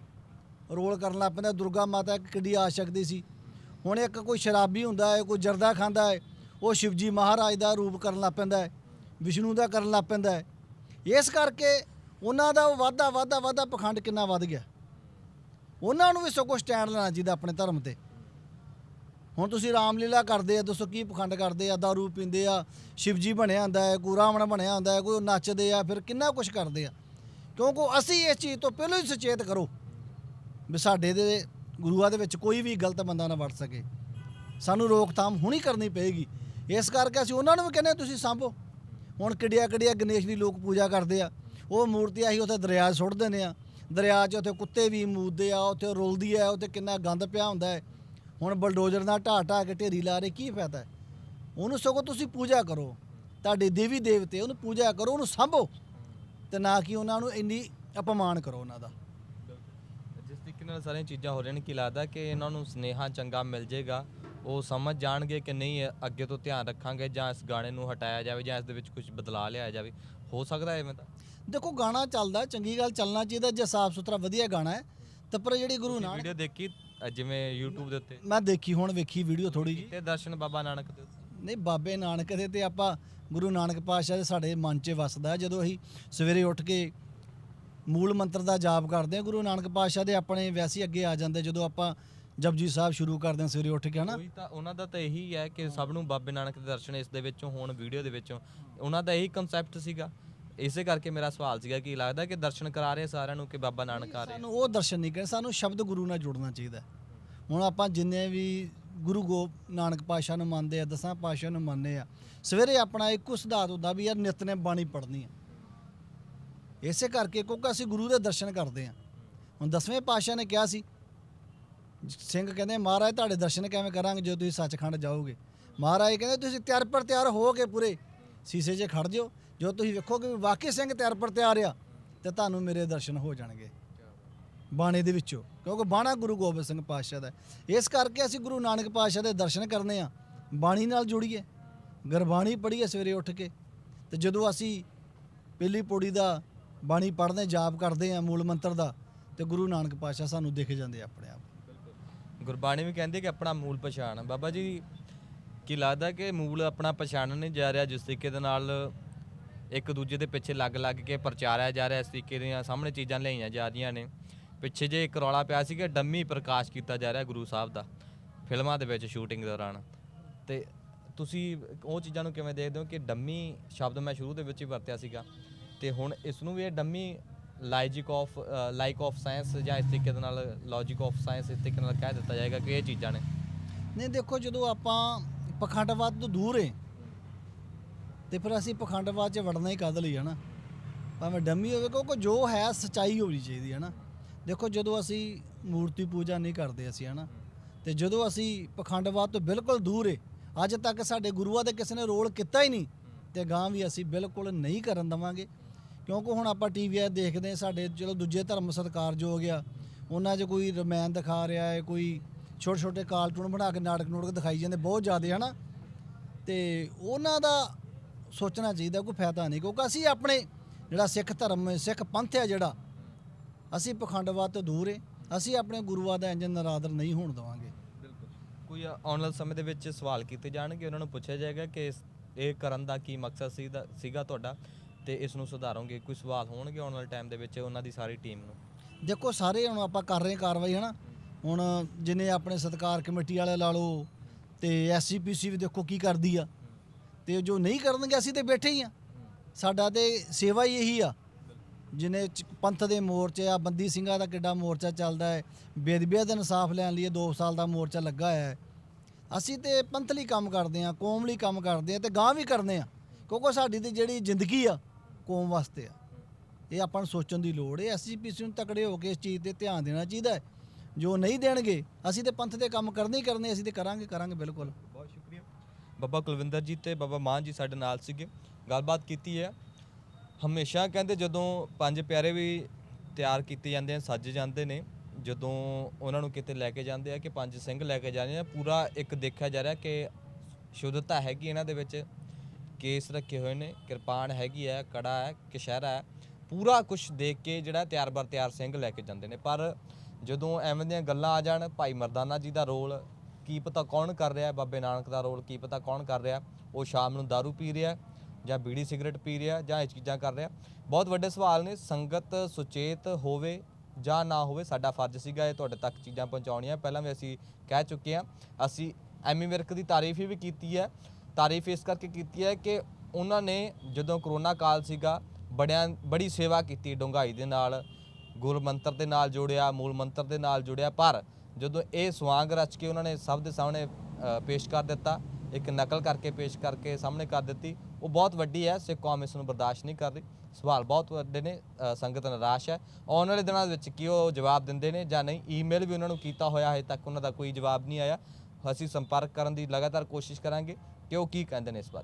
ਰੋਲ ਕਰਨ ਲੱਗ ਪੈਂਦਾ। ਦੁਰਗਾ ਮਾਤਾ ਇੱਕ ਕਿੱਡੀ ਆ ਸਕਦੀ ਸੀ। ਹੁਣ ਇੱਕ ਕੋਈ ਸ਼ਰਾਬੀ ਹੁੰਦਾ ਹੈ, ਕੋਈ ਜਰਦਾ ਖਾਂਦਾ ਹੈ, ਉਹ ਸ਼ਿਵਜੀ ਮਹਾਰਾਜ ਦਾ ਰੂਪ ਕਰਨ ਲੱਗ ਪੈਂਦਾ ਹੈ, ਵਿਸ਼ਨੂੰ ਦਾ ਕਰਨ ਲੱਗ ਪੈਂਦਾ ਹੈ। ਇਸ ਕਰਕੇ ਉਹਨਾਂ ਦਾ ਉਹ ਵਾਧਾ ਵਾਧਾ ਵਾਧਾ ਪਖੰਡ ਕਿੰਨਾ ਵੱਧ ਗਿਆ? ਉਹਨਾਂ ਨੂੰ ਵੀ ਸਗੋਂ ਸਟੈਂਡ ਲੈਣਾ ਚਾਹੀਦਾ ਆਪਣੇ ਧਰਮ ਤੇ। ਹੁਣ ਤੁਸੀਂ ਰਾਮਲੀਲਾ ਕਰਦੇ ਆ, ਦੱਸੋ ਕੀ ਪਖੰਡ ਕਰਦੇ ਆ? ਦਾਰੂ ਪੀਂਦੇ ਆ, ਸ਼ਿਵਜੀ ਬਣਿਆ ਹੁੰਦਾ ਹੈ ਕੋਈ ਰਾਵਣ ਬਣਿਆ ਹੁੰਦਾ ਹੈ, ਕੋਈ ਨੱਚਦੇ ਆ, ਫਿਰ ਕਿੰਨਾ ਕੁਝ ਕਰਦੇ ਆ? ਕਿਉਂਕਿ ਅਸੀਂ ਇਸ ਚੀਜ਼ ਤੋਂ ਪਹਿਲਾਂ ਹੀ ਸੁਚੇਤ ਕਰੋ ਵੀ ਸਾਡੇ ਦੇ ਗੁਰੂਆਂ ਦੇ ਵਿੱਚ ਕੋਈ ਵੀ ਗਲਤ ਬੰਦਾ ਨਾ ਵੜ ਸਕੇ। ਸਾਨੂੰ ਰੋਕਥਾਮ ਹੁਣੀ ਕਰਨੀ ਪਏਗੀ। ਇਸ ਕਰਕੇ ਅਸੀਂ ਉਹਨਾਂ ਨੂੰ ਵੀ ਕਹਿੰਦੇ ਤੁਸੀਂ ਸਾਂਭੋ। ਹੁਣ ਕਿੱਡੀਆਂ ਕਿੱਡੀਆਂ ਗਣੇਸ਼ ਦੀ ਲੋਕ ਪੂਜਾ ਕਰਦੇ ਆ। ਉਹ ਮੂਰਤੀ ਅਸੀਂ ਉੱਥੇ ਦਰਿਆ 'ਚ ਸੁੱਟ ਦਿੰਦੇ ਆ ਦਰਿਆ 'ਚ ਉੱਥੇ ਕੁੱਤੇ ਵੀ ਮੂਦਦੇ ਆ, ਉੱਥੇ ਰੁਲਦੀ ਆ ਉੱਥੇ ਕਿੰਨਾ ਗੰਦ ਪਿਆ ਹੁੰਦਾ ਹੈ। ਹੁਣ ਬਲਡੋਜ਼ਰ ਨਾਲ ਢਾਹ ਢਾਹ ਕੇ ਢੇਰੀ ਲਾ ਰਹੇ, ਕੀ ਫਾਇਦਾ ਹੈ? ਉਹਨੂੰ ਸਗੋਂ ਤੁਸੀਂ ਪੂਜਾ ਕਰੋ। ਤੁਹਾਡੇ ਦੇਵੀ ਦੇਵਤੇ ਉਹਨੂੰ ਪੂਜਾ ਕਰੋ, ਉਹਨੂੰ ਸਾਂਭੋ। ਤੇ ਨਾ ਕਿ ਉਹਨਾਂ ਨੂੰ ਇੰਨੀ ਅਪਮਾਨ ਕਰੋ ਉਹਨਾਂ ਦਾ। ਜਿਸ ਤਰੀਕੇ ਨਾਲ ਸਾਰੀਆਂ ਚੀਜ਼ਾਂ ਹੋ ਰਹੀਆਂ ਨੇ, ਕੀ ਲੱਗਦਾ ਕਿ ਇਹਨਾਂ ਨੂੰ ਸਨੇਹਾ ਚੰਗਾ ਮਿਲ ਜਾਏਗਾ? ਉਹ ਸਮਝ ਜਾਣਗੇ ਕਿ ਨਹੀਂ, ਅੱਗੇ ਤੋਂ ਧਿਆਨ ਰੱਖਾਂਗੇ ਜਾਂ ਇਸ ਗਾਣੇ ਨੂੰ ਹਟਾਇਆ ਜਾਵੇ ਜਾਂ ਇਸ ਦੇ ਵਿੱਚ ਕੁਝ ਬਦਲਾਅ ਲਿਆਇਆ ਜਾਵੇ। ਹੋ ਸਕਦਾ ਹੈ ਐਵੇਂ ਤਾਂ? ਦੇਖੋ ਗਾਣਾ ਚੱਲਦਾ ਚੰਗੀ ਗੱਲ ਚੱਲਣਾ ਚਾਹੀਦਾ ਜੇ ਸਾਫ਼ ਸੁਥਰਾ ਵਧੀਆ ਗਾਣਾ ਹੈ ਤੇ ਪਰ ਜਿਹੜੀ ਗੁਰੂ ਨਾਨਕ ਵੀਡੀਓ ਦੇਖੀ ਅ, ਜਿਵੇਂ YouTube ਦੇ ਉੱਤੇ? ਮੈਂ ਦੇਖੀ ਹੁਣ ਵੇਖੀ ਵੀਡੀਓ ਥੋੜੀ ਜੀ ਤੇ ਦਰਸ਼ਨ ਬਾਬਾ ਨਾਨਕ ਦੇ ਉੱਤੇ? ਨਹੀਂ ਬਾਬੇ ਨਾਨਕ ਦੇ ਤੇ ਆਪਾਂ ਗੁਰੂ ਨਾਨਕ ਪਾਤਸ਼ਾਹ ਦੇ ਸਾਡੇ ਮਨ 'ਚ ਵਸਦਾ ਹੈ। ਜਦੋਂ ਅਸੀਂ ਸਵੇਰੇ ਉੱਠ ਕੇ ਮੂਲ ਮੰਤਰ ਦਾ ਜਾਪ ਕਰਦੇ ਹਾਂ ਗੁਰੂ ਨਾਨਕ ਪਾਤਸ਼ਾਹ ਦੇ ਆਪਣੇ ਵੈਸੇ ਹੀ ਅੱਗੇ ਆ ਜਾਂਦੇ ਜਦੋਂ ਆਪਾਂ ਜਪਜੀ ਸਾਹਿਬ ਸ਼ੁਰੂ ਕਰਦੇ ਹਾਂ ਸਵੇਰੇ ਉੱਠ ਕੇ ਹਨਾ? ਉਹੀ ਤਾਂ ਉਹਨਾਂ ਦਾ ਤਾਂ ਇਹੀ ਹੈ ਕਿ ਸਭ ਨੂੰ ਬਾਬੇ ਨਾਨਕ ਦੇ ਦਰਸ਼ਨ ਇਸ ਦੇ ਵਿੱਚੋਂ ਹੋਣ ਵੀਡੀਓ ਦੇ ਵਿੱਚੋਂ। ਉਹਨਾਂ ਦਾ ਇਹੀ ਕਨਸੈਪਟ ਸੀਗਾ। ਇਸੇ ਕਰਕੇ ਮੇਰਾ ਸਵਾਲ ਸੀਗਾ ਕਿ ਲੱਗਦਾ ਕਿ ਦਰਸ਼ਨ ਕਰਾ ਰਹੇ ਸਾਰਿਆਂ ਨੂੰ ਕਿ ਬਾਬਾ ਨਾਨਕ ਆ ਰਹੇ ਸਾਨੂੰ ਉਹ ਦਰਸ਼ਨ ਨਹੀਂ ਕਰਨੇ ਸਾਨੂੰ ਸ਼ਬਦ ਗੁਰੂ ਨਾਲ ਜੁੜਨਾ ਚਾਹੀਦਾ ਹੈ। ਹੁਣ ਆਪਾਂ ਜਿੰਨੇ ਵੀ ਗੁਰੂ ਗੋ ਨਾਨਕ ਪਾਤਸ਼ਾਹ ਨੂੰ ਮੰਨਦੇ ਆ ਦਸਾਂ ਪਾਤਸ਼ਾਹ ਨੂੰ ਮੰਨਦੇ ਆ ਸਵੇਰੇ ਆਪਣਾ ਇੱਕੋ ਸਿਧਾਂਤ ਹੁੰਦਾ ਵੀ ਯਾਰ ਨਿਤ ਨੇ ਬਾਣੀ ਪੜ੍ਹਨੀ ਆ। ਇਸੇ ਕਰਕੇ ਕਿਉਂਕਿ ਅਸੀਂ ਗੁਰੂ ਦੇ ਦਰਸ਼ਨ ਕਰਦੇ ਆ। ਹੁਣ ਦਸਵੇਂ ਪਾਤਸ਼ਾਹ ਨੇ ਕਿਹਾ ਸੀ ਸਿੰਘ ਕਹਿੰਦੇ ਮਹਾਰਾਜ ਤੁਹਾਡੇ ਦਰਸ਼ਨ ਕਿਵੇਂ ਕਰਾਂਗੇ ਜਦੋਂ ਤੁਸੀਂ ਸੱਚਖੰਡ ਜਾਓਗੇ? ਮਹਾਰਾਜ ਕਹਿੰਦੇ ਤੁਸੀਂ ਤਿਆਰ ਪਰ ਤਿਆਰ ਹੋ ਕੇ ਪੂਰੇ ਸੀਸੇ 'ਚ ਖੜ ਜਿਓ ਜੋ ਤੁਸੀਂ ਵੇਖੋਗੇ ਵੀ ਵਾਕਈ ਸਿੰਘ ਤਿਆਰ ਪਰ ਤਿਆਰ ਆ, ਤੇ ਤੁਹਾਨੂੰ ਮੇਰੇ ਦਰਸ਼ਨ ਹੋ ਜਾਣਗੇ। ਬਾਣੇ ਦੇ ਵਿੱਚੋਂ, ਕਿਉਂਕਿ ਬਾਣਾ ਗੁਰੂ ਗੋਬਿੰਦ ਸਿੰਘ ਪਾਤਸ਼ਾਹ ਦਾ ਹੈ। ਇਸ ਕਰਕੇ ਅਸੀਂ ਗੁਰੂ ਨਾਨਕ ਪਾਤਸ਼ਾਹ ਦੇ ਦਰਸ਼ਨ ਕਰਨੇ ਆ। ਬਾਣੀ ਨਾਲ ਜੁੜੀਏ। ਗੁਰਬਾਣੀ ਪੜ੍ਹੀਏ ਸਵੇਰੇ ਉੱਠ ਕੇ। ਤੇ ਜਦੋਂ ਅਸੀਂ ਪਹਿਲੀ ਪੌੜੀ ਦਾ ਬਾਣੀ ਪੜ੍ਹਦੇ, ਜਾਪ ਕਰਦੇ ਆ ਮੂਲ ਮੰਤਰ ਦਾ, ਤੇ ਗੁਰੂ ਨਾਨਕ ਪਾਤਸ਼ਾਹ ਸਾਨੂੰ ਦਿਖ ਜਾਂਦੇ ਆ ਆਪਣੇ ਆਪ। ਗੁਰਬਾਣੀ ਵੀ ਕਹਿੰਦੀ ਕਿ ਆਪਣਾ ਮੂਲ ਪਛਾਣ। ਬਾਬਾ ਜੀ, ਕੀ ਲੱਗਦਾ ਕਿ ਮੂਲ ਆਪਣਾ ਪਛਾਣਨ ਨਹੀਂ ਜਾ ਰਿਹਾ, ਜਿਸ ਤਰੀਕੇ ਦੇ ਨਾਲ ਇੱਕ ਦੂਜੇ ਦੇ ਪਿੱਛੇ ਲੱਗ ਲੱਗ ਕੇ ਪ੍ਰਚਾਰਿਆ ਜਾ ਰਿਹਾ, ਇਸ ਤਰੀਕੇ ਦੀਆਂ ਸਾਹਮਣੇ ਚੀਜ਼ਾਂ ਲਿਆਈਆਂ ਜਾ ਰਹੀਆਂ ਨੇ। ਪਿੱਛੇ ਜੇ ਇੱਕ ਰੌਲਾ ਪਿਆ ਸੀ ਕਿ ਡੰਮੀ ਪ੍ਰਕਾਸ਼ ਕੀਤਾ ਜਾ ਰਿਹਾ ਗੁਰੂ ਸਾਹਿਬ ਦਾ, ਫਿਲਮਾਂ ਦੇ ਵਿੱਚ ਸ਼ੂਟਿੰਗ ਦੌਰਾਨ। ਤੇ ਤੁਸੀਂ ਉਹ ਚੀਜ਼ਾਂ ਨੂੰ ਕਿਵੇਂ ਦੇਖਦੇ ਹੋ ਕਿ ਡੰਮੀ ਸ਼ਬਦ ਮੈਂ ਸ਼ੁਰੂ ਦੇ ਵਿੱਚ ਹੀ ਵਰਤਿਆ ਸੀਗਾ, ਤੇ ਹੁਣ ਇਸ ਨੂੰ ਵੀ ਇਹ ਡੰਮੀ ਲਾਈਜਿਕ ਆਫ ਲਾਈਕ ਆਫ ਸਾਇੰਸ ਜਾਂ ਇਸ ਤਰੀਕੇ ਦੇ ਨਾਲ ਲੌਜੀਕ ਆਫ ਸਾਇੰਸ ਇਸ ਤਰੀਕੇ ਨਾਲ ਕਹਿ ਦਿੱਤਾ ਜਾਏਗਾ ਕਿ ਇਹ ਚੀਜ਼ਾਂ ਨੇ। ਨਹੀਂ, ਦੇਖੋ ਜਦੋਂ ਆਪਾਂ ਪਖੰਡਵਾਦ ਤੋਂ ਦੂਰ ਏ ਤੇ ਫਿਰ ਅਸੀਂ ਪਖੰਡਵਾਦ 'ਚ ਵੜਨਾ ਹੀ ਕਦ ਲਈ ਹੈ ਨਾ ਭਾਵੇਂ ਡੰਮੀ ਹੋਵੇ, ਕਿਉਂਕਿ ਜੋ ਹੈ ਸਚਾਈ ਹੋਣੀ ਚਾਹੀਦੀ ਹੈ ਨਾ ਦੇਖੋ, ਜਦੋਂ ਅਸੀਂ ਮੂਰਤੀ ਪੂਜਾ ਨਹੀਂ ਕਰਦੇ ਅਸੀਂ ਹੈ ਨਾ ਤੇ ਜਦੋਂ ਅਸੀਂ ਪਖੰਡਵਾਦ ਤੋਂ ਬਿਲਕੁਲ ਦੂਰ ਏ, ਅੱਜ ਤੱਕ ਸਾਡੇ ਗੁਰੂਆਂ ਦੇ ਕਿਸੇ ਨੇ ਰੋਲ ਕੀਤਾ ਹੀ ਨਹੀਂ, ਤੇ ਗਾਂ ਵੀ ਅਸੀਂ ਬਿਲਕੁਲ ਨਹੀਂ ਕਰਨ ਦਵਾਂਗੇ। ਕਿਉਂਕਿ ਹੁਣ ਆਪਾਂ ਟੀਵੀ ਦੇਖਦੇ ਹਾਂ, ਸਾਡੇ ਚਲੋ ਦੂਜੇ ਧਰਮ ਸਤਿਕਾਰਯੋਗ ਆ ਉਹਨਾਂ 'ਚ ਕੋਈ ਰਮਾਇਣ ਦਿਖਾ ਰਿਹਾ ਹੈ, ਕੋਈ ਛੋਟੇ ਛੋਟੇ ਕਾਰਟੂਨ ਬਣਾ ਕੇ ਨਾਟਕ ਨੂਟਕ ਦਿਖਾਈ ਜਾਂਦੇ, ਬਹੁਤ ਜ਼ਿਆਦਾ, ਹਨਾ? ਤੇ ਉਹਨਾਂ ਦਾ ਸੋਚਣਾ ਚਾਹੀਦਾ ਕੋਈ ਫਾਇਦਾ ਨਹੀਂ ਕਿਉਂਕਿ ਅਸੀਂ ਆਪਣੇ ਜਿਹੜਾ ਸਿੱਖ ਧਰਮ ਸਿੱਖ ਪੰਥ ਹੈ ਜਿਹੜਾ ਅਸੀਂ ਪਖੰਡਵਾਦ ਤੋਂ ਦੂਰ ਹੈ ਅਸੀਂ ਆਪਣੇ ਗੁਰੂਆਂ ਦਾ ਇੰਜਨ ਨਰਾਦਰ ਨਹੀਂ ਹੋਣ ਦੇਵਾਂਗੇ। ਬਿਲਕੁਲ। ਕੋਈ ਆਉਣ ਵਾਲੇ ਸਮੇਂ ਦੇ ਵਿੱਚ ਸਵਾਲ ਕੀਤੇ ਜਾਣਗੇ ਉਹਨਾਂ ਨੂੰ ਪੁੱਛਿਆ ਜਾਏਗਾ ਕਿ ਇਹ ਕਰਨ ਦਾ ਕੀ ਮਕਸਦ ਸੀਗਾ ਸੀਗਾ ਤੁਹਾਡਾ ਤੇ ਇਸ ਨੂੰ ਸੁਧਾਰੋਗੇ ਕੋਈ ਸਵਾਲ ਹੋਣਗੇ ਆਉਣ ਵਾਲੇ ਟਾਈਮ ਦੇ ਵਿੱਚ ਉਹਨਾਂ ਦੀ ਸਾਰੀ ਟੀਮ ਨੂੰ? ਦੇਖੋ ਸਾਰੇ ਹੁਣ ਆਪਾਂ ਕਰ ਰਹੇ ਕਾਰਵਾਈ ਹਨਾ? ਹੁਣ ਜਿਨੇ ਆਪਣੇ ਸਤਕਾਰ ਕਮੇਟੀ ਵਾਲੇ ਲਾ ਲਓ ਤੇ ਐਸਜੀਪੀਸੀ ਵੀ ਦੇਖੋ ਕੀ ਕਰਦੀ ਆ। ਤੇ ਜੋ ਨਹੀਂ ਕਰਨਗੇ, ਅਸੀਂ ਤੇ ਬੈਠੇ ਹੀ ਆ। ਸਾਡਾ ਤੇ ਸੇਵਾ ਹੀ ਇਹੀ ਆ। ਜਿਨੇ ਪੰਥ ਦੇ ਮੋਰਚੇ ਆ, ਬੰਦੀ ਸਿੰਘਾਂ ਦਾ ਕਿੱਡਾ ਮੋਰਚਾ ਚੱਲਦਾ ਹੈ। ਬੇਦਬੀਆਂ ਦਾ ਇਨਸਾਫ ਲੈਣ ਲਈ 2 ਸਾਲ ਦਾ ਮੋਰਚਾ ਲੱਗਾ ਹੋਇਆ ਹੈ। ਅਸੀਂ ਤੇ ਪੰਥ ਲਈ ਕੰਮ ਕਰਦੇ ਆ ਕੌਮ ਲਈ ਕੰਮ ਕਰਦੇ ਆ ਤੇ ਗਾਂ ਵੀ ਕਰਦੇ ਆ ਕਿਉਂਕਿ ਸਾਡੀ ਤੇ ਜਿਹੜੀ ਜ਼ਿੰਦਗੀ ਆ, ਕੌਮ ਵਾਸਤੇ ਆ। ਇਹ ਆਪਾਂ ਨੂੰ ਸੋਚਣ ਦੀ ਲੋੜ ਹੈ। ਐਸਜੀਪੀਸੀ ਨੂੰ ਤਕੜੇ ਹੋ ਕੇ ਇਸ ਚੀਜ਼ ਤੇ ਧਿਆਨ ਦੇਣਾ ਚਾਹੀਦਾ ਹੈ। ਜੋ ਨਹੀਂ ਦੇਣਗੇ, ਅਸੀਂ ਤੇ ਪੰਥ ਦੇ ਕੰਮ ਕਰਨੇ ਹੀ ਕਰਨੇ, ਅਸੀਂ ਤੇ ਕਰਾਂਗੇ ਕਰਾਂਗੇ ਬਿਲਕੁਲ। ਬਾਬਾ ਕੁਲਵਿੰਦਰ ਜੀ ਤੇ ਬਾਬਾ ਮਾਨ ਜੀ ਸਾਡੇ ਨਾਲ ਸੀਗੇ। ਗੱਲਬਾਤ ਕੀਤੀ ਹੈ। ਹਮੇਸ਼ਾ ਕਹਿੰਦੇ ਜਦੋਂ ਪੰਜ ਪਿਆਰੇ ਵੀ ਤਿਆਰ ਕੀਤੇ ਜਾਂਦੇ ਆ, ਸੱਜ ਜਾਂਦੇ ਨੇ, ਜਦੋਂ ਉਹਨਾਂ ਨੂੰ ਕਿਤੇ ਲੈ ਕੇ ਜਾਂਦੇ ਆ ਕਿ ਪੰਜ ਸਿੰਘ ਲੈ ਕੇ ਜਾਂਦੇ ਆ, ਪੂਰਾ ਇੱਕ ਦੇਖਿਆ ਜਾ ਰਿਹਾ ਕਿ ਸ਼ੁੱਧਤਾ ਹੈਗੀ ਇਹਨਾਂ ਦੇ ਵਿੱਚ। ਕੇਸ ਰੱਖੇ ਹੋਏ ਨੇ, ਕਿਰਪਾਨ ਹੈਗੀ ਹੈ, ਕੜਾ ਹੈ, ਕਸ਼ਹਿਰਾ ਹੈ। ਪੂਰਾ ਕੁਝ ਦੇਖ ਕੇ ਜਿਹੜਾ ਤਿਆਰ ਬਰ ਤਿਆਰ ਸਿੰਘ ਲੈ ਕੇ ਜਾਂਦੇ ਨੇ। ਪਰ ਜਦੋਂ ਐਵੇਂ ਦੀਆਂ ਗੱਲਾਂ ਆ ਜਾਣ, ਭਾਈ ਮਰਦਾਨਾ ਜੀ ਦਾ ਰੋਲ ਕੀ ਪਤਾ ਕੌਣ ਕਰ ਰਿਹਾ ਹੈ, ਬਾਬੇ ਨਾਨਕ ਦਾ ਰੋਲ ਕੀ ਪਤਾ ਕੌਣ ਕਰ ਰਿਹਾ ਉਹ ਸ਼ਾਮ ਨੂੰ दारू ਪੀ ਰਿਹਾ ਜਾਂ ਬੀੜੀ ਸਿਗਰਟ ਪੀ ਰਿਹਾ ਜਾਂ ਇਹ ਚੀਜ਼ਾਂ ਕਰ ਰਿਹਾ ਬਹੁਤ ਵੱਡੇ ਸਵਾਲ ਨੇ ਸੰਗਤ ਸੁਚੇਤ ਹੋਵੇ ਜਾਂ ਨਾ ਹੋਵੇ ਸਾਡਾ ਫਰਜ਼ ਸੀਗਾ ਇਹ ਤੁਹਾਡੇ ਤੱਕ ਚੀਜ਼ਾਂ ਪਹੁੰਚਾਉਣੀਆਂ। ਪਹਿਲਾਂ ਵੀ ਅਸੀਂ ਕਹਿ ਚੁੱਕੇ ਹਾਂ ਅਸੀਂ ਐਮੀ ਵਿਰਕ ਦੀ ਤਾਰੀਫ ਵੀ ਕੀਤੀ ਹੈ। ਤਾਰੀਫ ਇਸ ਕਰਕੇ ਕੀਤੀ ਹੈ ਕਿ ਉਹਨਾਂ ਨੇ ਜਦੋਂ ਕਰੋਨਾ ਕਾਲ ਸੀਗਾ ਬੜਿਆਂ ਬੜੀ ਸੇਵਾ ਕੀਤੀ ਡੁੰਗਾਈ ਦੇ ਨਾਲ ਗੁਰ ਮੰਤਰ ਦੇ ਨਾਲ ਜੁੜਿਆ ਮੂਲ ਮੰਤਰ ਦੇ ਨਾਲ ਜੁੜਿਆ ਪਰ ਜਦੋਂ ਇਹ ਸਵਾਂਗ ਰਚ ਕੇ ਉਹਨਾਂ ਨੇ ਸਭ ਦੇ ਸਾਹਮਣੇ ਪੇਸ਼ ਕਰ ਦਿੱਤਾ, ਇੱਕ ਨਕਲ ਕਰਕੇ ਪੇਸ਼ ਕਰਕੇ ਸਾਹਮਣੇ ਕਰ ਦਿੱਤੀ, ਉਹ ਬਹੁਤ ਵੱਡੀ ਹੈ, ਸਿੱਖ ਕੌਮ ਇਸ ਨੂੰ ਬਰਦਾਸ਼ਤ ਨਹੀਂ ਕਰ ਰਹੀ। ਸਵਾਲ ਬਹੁਤ ਵੱਡੇ ਨੇ ਸੰਗਤ ਨਿਰਾਸ਼ ਹੈ। ਆਉਣ ਵਾਲੇ ਦਿਨਾਂ ਦੇ ਵਿੱਚ ਕੀ ਉਹ ਜਵਾਬ ਦਿੰਦੇ ਨੇ ਜਾਂ ਨਹੀਂ? ਈਮੇਲ ਵੀ ਉਹਨਾਂ ਨੂੰ ਕੀਤਾ ਹੋਇਆ ਹੈ ਤੱਕ, ਉਹਨਾਂ ਦਾ ਕੋਈ ਜਵਾਬ ਨਹੀਂ ਆਇਆ। ਅਸੀਂ ਸੰਪਰਕ ਕਰਨ ਦੀ ਲਗਾਤਾਰ ਕੋਸ਼ਿਸ਼ ਕਰਾਂਗੇ ਕਿ ਉਹ ਕੀ ਕਹਿੰਦੇ ਨੇ ਇਸ ਬਾਰੇ।